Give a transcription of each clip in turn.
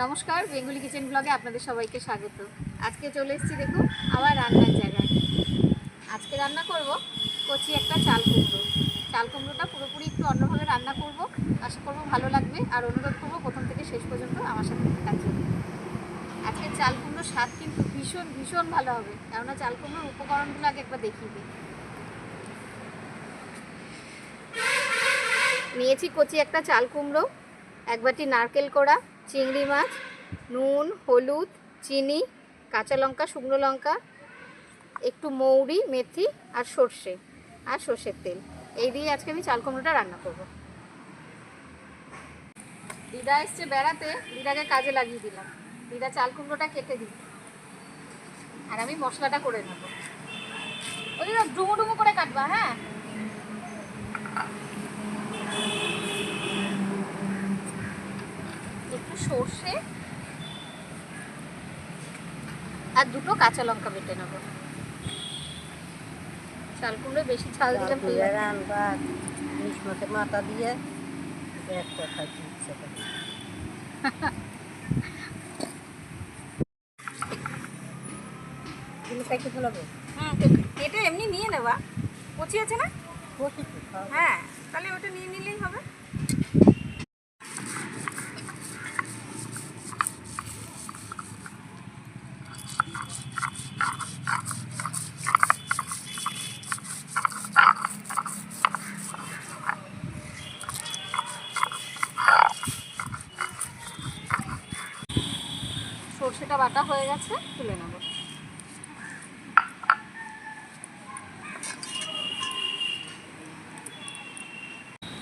নমস্কার, Bengali kitchen ব্লগে আপনাদের সবাইকে স্বাগত। আজকে চলে এসেছি দেখুন আবার রান্নার জায়গায়। আজকে রান্না করব কচি একটা চাল কুমড়ো। চাল কুমড়োটা পুরোপুরি একটু অন্যভাবে রান্না করব। আশা করব ভালো লাগবে। আর অনুরোধ করব প্রথম থেকে শেষ পর্যন্ত আমার সাথে জন্য। আজকে চাল কুমড়োর স্বাদ কিন্তু ভীষণ ভীষণ ভালো হবে। কেননা চাল কুমড়োর উপকরণগুলো আগে একবার দেখিয়ে দিই। নিয়েছি কচি একটা চাল কুমড়ো, এক বাটি নারকেল কোড়া চিংড়ি মাছ, নুন, হলুদ, চিনি, কাঁচা লঙ্কা, শুকনো লঙ্কা, একটু মৌরি, মেথি আর সর্ষে আর সর্ষের তেল। এই দিয়ে আজকে আমি চাল কুমড়োটা রান্না করব। দিদা এসছে বেড়াতে, দিদাকে কাজে লাগিয়ে দিলাম। দিদা চাল কুমড়োটা কেটে দিই আর আমি মশলাটা করে নেব। ওই ডুমো ডুমো করে কাটবা হ্যাঁ একটু সর্ষে আর দুটো কাঁচা লঙ্কা বেটে নেব। চাল কুমড়ো বেশি ঝাল দিলে ইলিশ মাছের মাথা দিয়ে একটা খাইতে ইচ্ছে করে। এগুলো খাইতে হবে হুম, কেটে- কেটে এমনি নিয়ে নেবা। কচি আছে না? হ্যাঁ তাহলে ওটা নিয়ে নিলেই হবে। বাটা হয়ে গেছে তুলে নেব।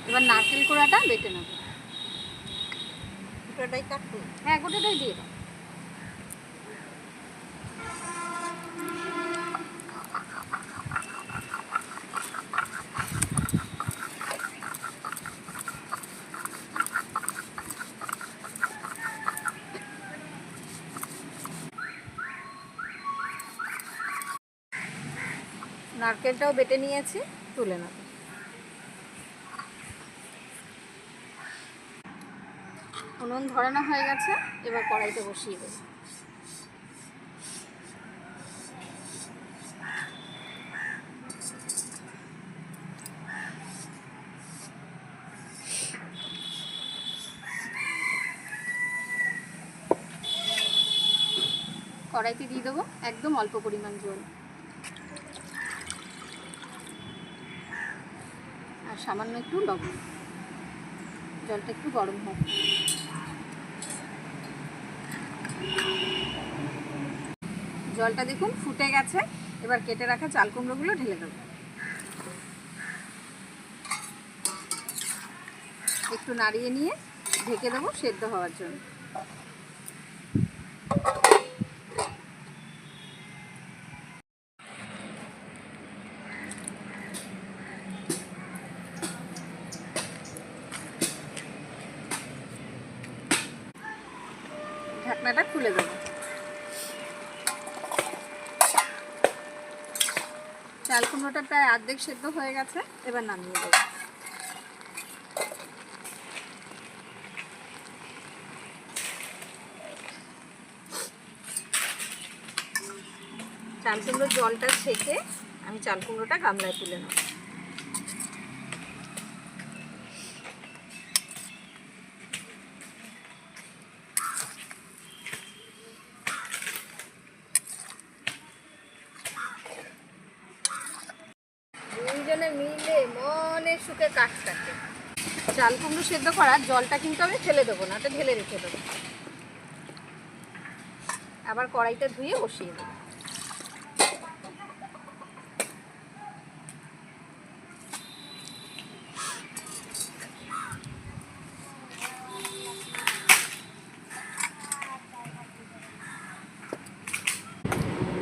এবার নারকেল কোড়াটা বেটে নেব। গোটাটাই কাটবো? হ্যাঁ গোটাটাই দিয়ে দাও। নারকেলটাও বেটে নিয়েছি, তুলে নেব। উনুন ধরানো হয়ে গেছে, এবার কড়াইতে বসিয়ে দেবো। কড়াইতে দিয়ে দেবো একদম অল্প পরিমাণ জল। সামান্য একটু লবণ। জলটা একটু গরম হোক। জলটা দেখুন ফুটে গেছে। এবার কেটে রাখা চাল কুমড়োগুলো ঢেলে দেবো। একটু নাড়িয়ে নিয়ে ঢেকে দেবো সেদ্ধ হওয়ার জন্য। ঢাকনাটা খুলে দেবো। চাল কুমড়োটা প্রায় অর্ধেক সেদ্ধ হয়ে গেছে, এবার নামিয়ে দেবো। চাল কুমড়োর জলটা ছেঁকে আমি চাল কুমড়োটা গামলায় তুলে নেব। দুইজনে মিলে মনে সুখে কাঠ কাটে চাল কুমড়ো সেদ্ধ করার জলটা কিন্তু আমি ফেলে দেবো, না ওটা ঢেলে রেখে দেবো। আবার কড়াইটা ধুয়ে বসিয়ে দেবো।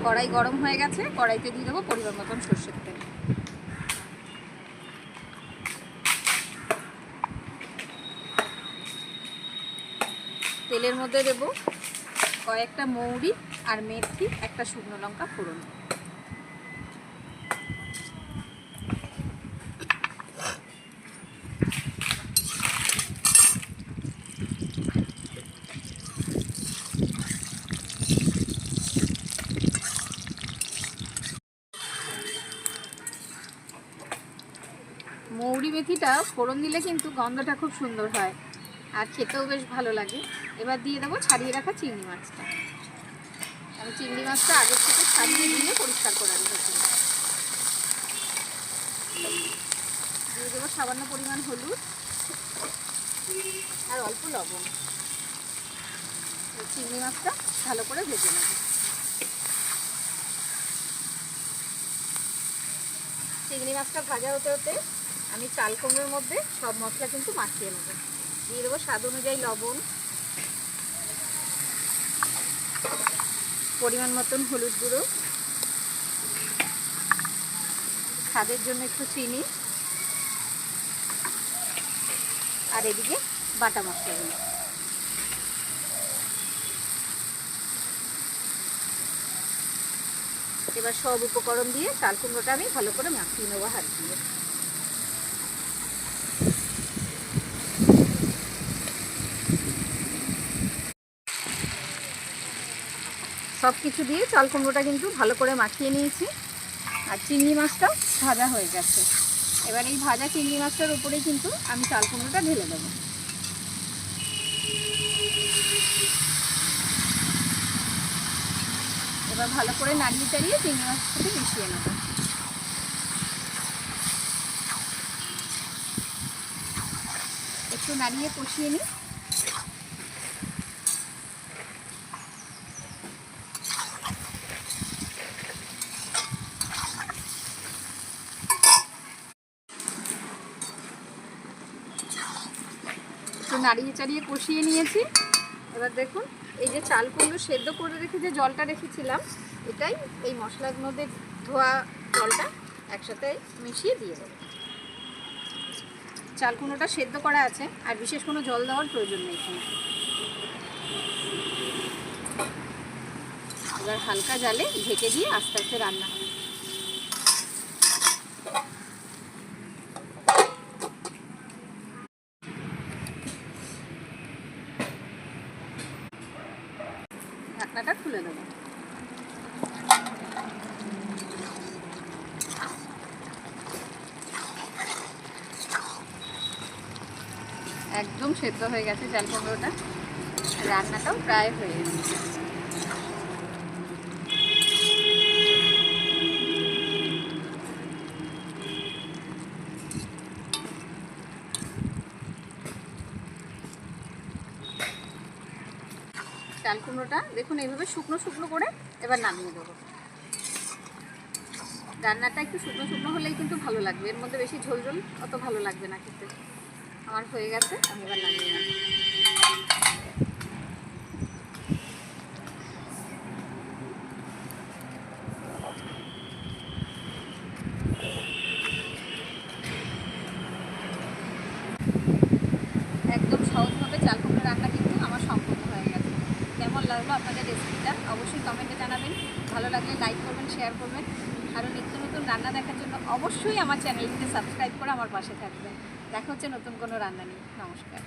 কড়াই গরম হয়ে গেছে, কড়াইতে দিয়ে দেবো পরিবার মতন সর্ষের তেল। তেলের মধ্যে দেব কয়েকটা মৌরি আর মেথি, একটা শুকনো লঙ্কা ফোড়ন। মৌরি মেথিটা ফোড়ন দিলে কিন্তু গন্ধটা খুব সুন্দর হয়। আর খেতেও বেশ ভালো লাগে। এবার দিয়ে দেবো ছাড়িয়ে রাখা চিংড়ি মাছটা। আমি চিংড়ি মাছটা আগের থেকে ছাড়িয়ে দিয়ে পরিষ্কার করে রেখেছি দিয়ে দেবো সামান্য পরিমাণ হলুদ আর অল্প লবণ। চিংড়ি মাছটা ভালো করে ভেজে নেব। চিংড়ি মাছটা ভাজা হতে হতে আমি চাল কুমড়োর মধ্যে সব মশলা কিন্তু মাখিয়ে নেব। দিয়ে দেবো স্বাদ অনুযায়ী লবণ। পরিমাণ মতন হলুদ গুঁড়ো। স্বাদের জন্য একটু চিনি। আর এদিকে বাটা মশলাগুলো এবার সব উপকরণ দিয়ে চাল কুমড়োটা আমি ভালো করে মাখিয়ে নেব হাত দিয়ে। সব কিছু দিয়ে চাল কুমড়োটা কিন্তু ভালো করে মাখিয়ে নিয়েছি। আর চিংড়ি মাছটাও ভাজা হয়ে গেছে। এবার এই ভাজা চিংড়ি মাছটার উপরেই কিন্তু আমি চাল কুমড়োটা ঢেলে দেবো। এবার ভালো করে নাড়িয়ে চাড়িয়ে চিংড়ি সাথে মিশিয়ে নেব। একটু নাড়িয়ে কষিয়ে নিই। নাড়িয়ে চাড়িয়ে কষিয়ে নিয়েছি। এবার দেখুন, এই যে চাল সেদ্ধ করে রেখে যে জলটা রেখেছিলাম, এটাই এই মশলার মধ্যে ধোয়া জলটা একসাথে মিশিয়ে দিয়ে দেবো। চাল কুমড়োটা সেদ্ধ করা আছে, আর বিশেষ কোনো জল দেওয়ার প্রয়োজন নেই এখানে। এবার হালকা জালে ঢেকে দিয়ে আস্তে আস্তে রান্না হবে। ঢাকনাটা খুলে দেবো। একদম সেদ্ধ হয়ে গেছে চাল কুমড়োটা রান্নাটাও প্রায় হয়ে গেছে। চাল কুমড়োটা, দেখুন এইভাবে শুকনো শুকনো করে এবার নামিয়ে দেবো। রান্নাটা একটু শুকনো শুকনো হলেই কিন্তু ভালো লাগবে। এর মধ্যে বেশি ঝোল ঝোল অত ভালো লাগবে না খেতে। আমার হয়ে গেছে, আমি এবার নামিয়ে নেব একদম সহজভাবে চাল কুমড়ো রান্না কিন্তু আমার সম্পূর্ণ হয়ে গেছে কেমন লাগল আপনাদের রেসিপিটা অবশ্যই কমেন্টে জানাবেন। ভালো লাগলে লাইক করবেন শেয়ার করবেন। আরও নিত্য নতুন রান্না দেখার জন্য অবশ্যই আমার চ্যানেলটিকে সাবস্ক্রাইব করে আমার পাশে থাকবেন। দেখা হচ্ছে নতুন কোনো রান্না নিয়ে। নমস্কার।